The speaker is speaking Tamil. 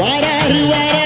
வாராரு வாரா